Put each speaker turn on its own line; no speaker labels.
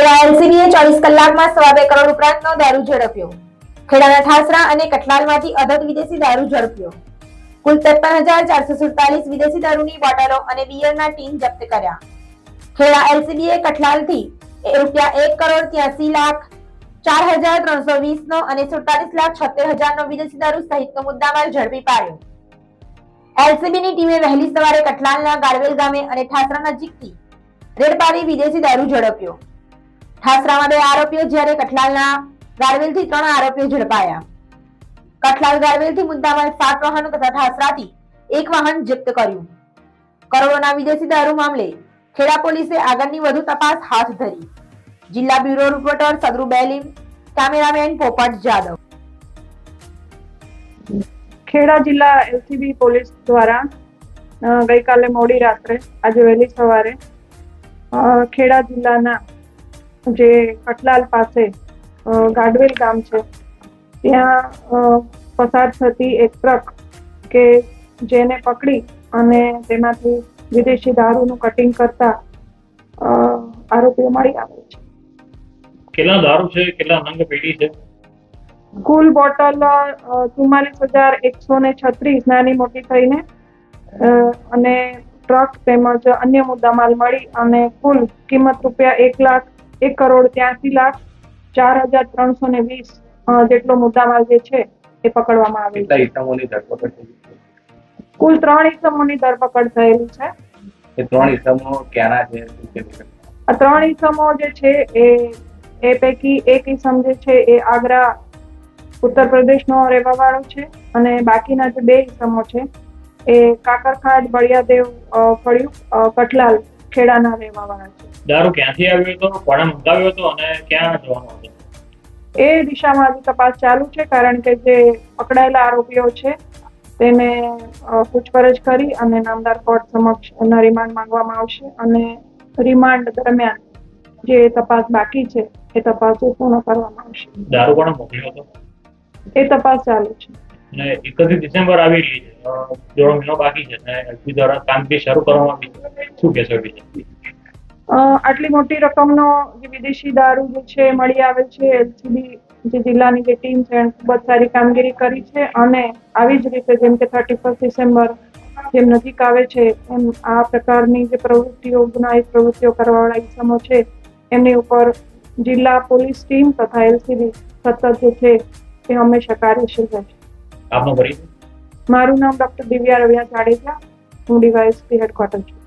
ખેડા એલસીબીએ ચોવીસ કલાકમાં સવા બે કરોડ ઉપરાંતનો દારૂ ઝડપ્યો. ખેડાના ઠાસરા અને કઠલાલમાંથી અધધ વિદેશી દારૂ ઝડપ્યો. કુલ ત્રેપન હજાર ચારસો સુડતાલીસ વિદેશી દારૂની બોટલો અને બિયરના ટીન જપ્ત કર્યા. ખેડા એલસીબીએ કઠલાલથી રૂપિયા એક કરોડ ત્યાસી લાખ, ચાર હજાર ત્રણસો વીસ નો અને સુડતાલીસ લાખ છોતેર હજાર નો વિદેશી દારૂ સહિતનો મુદ્દામાલ ઝડપી પાડ્યો. એલસીબીની ટીમે વહેલી સવારે કઠલાલના ગાળવેલ ગામે અને ઠાસરા નજીકથી રેડ પાડી વિદેશી દારૂ ઝડપ્યો. ઠાસરામાં બે આરોપીઓ જ્યારે કઠલાલના ગારવેલથી ત્રણ આરોપીઓ ઝડપાયા. કઠલાલ ગારવેલથી મુદ્દામાલ સાત વાહનો તથા ઠાસરાથી એક વાહન જપ્ત કર્યું. કરોડોના વિદેશી દારૂ મામલે ખેડા પોલીસે આગળની વધુ તપાસ હાથ ધરી. જિલ્લા bureau reporter Sadru Belim, cameraman Popat Jadav.
Kheda જિલ્લા એલસીબી પોલીસ દ્વારા ગઈકાલે મોડી રાત્રે, આજે વહેલી સવારે ખેડા જિલ્લાના જે કટલાલ પાસે ગાડવેલ ગામ છે ત્યાં પસાર થતી એક ટ્રક કે જેને પકડી અને તેમાંથી વિદેશી દારૂનું કટિંગ કરતા આરોપીઓ મળી આવે છે.
કેટલા દારૂ છે? કેટલા નંગ પેટી છે?
કુલ બોટલ ચુમ્માલીસ હજાર એકસો ને છત્રીસ નાની મોટી થઈને અને ટ્રક તેમજ અન્ય મુદ્દામાલ મળી અને કુલ કિંમત રૂપિયા એક લાખ એક કરોડ ત્યાસી લાખ ચાર હજાર ત્રણસો ને વીસ જેટલો મુદ્દામાલ જે છે એ પકડવામાં આવેલ છે.
ઇસમોની ધરપકડ
કુલ ત્રણ ઇસમોની ધરપકડ થયેલી છે.
એ ત્રણ ઇસમો ક્યાંના છે?
આ ત્રણ ઇસમો જે છે એ એ પૈકી એક ઇસમ જે છે એ આગ્રા ઉત્તર પ્રદેશનો રહેવા વાળો છે અને બાકીના જે બે ઇસમો છે એ કાકરખાડ બળિયાદેવ ફળિયું અ, કઠલાલ ખેડાના રહેવા વાળા છે.
દારૂ ક્યાંથી આવ્યો હતો કોણે મંગાવ્યો હતો અને ક્યાં જવાનો હતો?
એ દિશામાં હજી તપાસ ચાલુ છે કારણ કે જે પકડાયેલા આરોપીઓ છે તેને પૂછપરછ કરી અને નામદાર કોર્ટ સમક્ષ એના રિમાન્ડ માંગવામાં આવશે અને રિમાન્ડ દરમિયાન જે તપાસ બાકી છે એ તપાસ પૂર્ણ કરવામાં આવશે.
દારૂ કોણે મોકલ્યો હતો?
એ તપાસ ચાલુ છે.
અને એકત્રીસ ડિસેમ્બર આવી રહી છે દોઢ મહિનો બાકી છે અને દ્વારા કામગીરી શરૂ કરવામાં આવી છે. શું કહેશો
અ, આટલી મોટી રકમનો જે વિદેશી દારૂ જે છે મળી આવે છે એલસીબી જે જિલ્લાની જે ટીમ છે ખૂબ જ સારી કામગીરી કરી છે અને આવી જ રીતે જેમ કે થર્ટી ફર્સ્ટ ડિસેમ્બર જેમ નજીક આવે છે એમ આ પ્રકારની જે પ્રવૃત્તિઓ ગુનાહિત પ્રવૃત્તિઓ કરવાવાળા ઇસમો છે એમની ઉપર જિલ્લા પોલીસ ટીમ તથા એલસીબી સતત જે છે તે હંમેશા કાર્યશીલ રહેશે
આપનો પરિચય?
મારું નામ ડોક્ટર દિવ્યા રવિયા જાડેજા હું ડીવાયએસપી હેડક્વાર્ટર છું.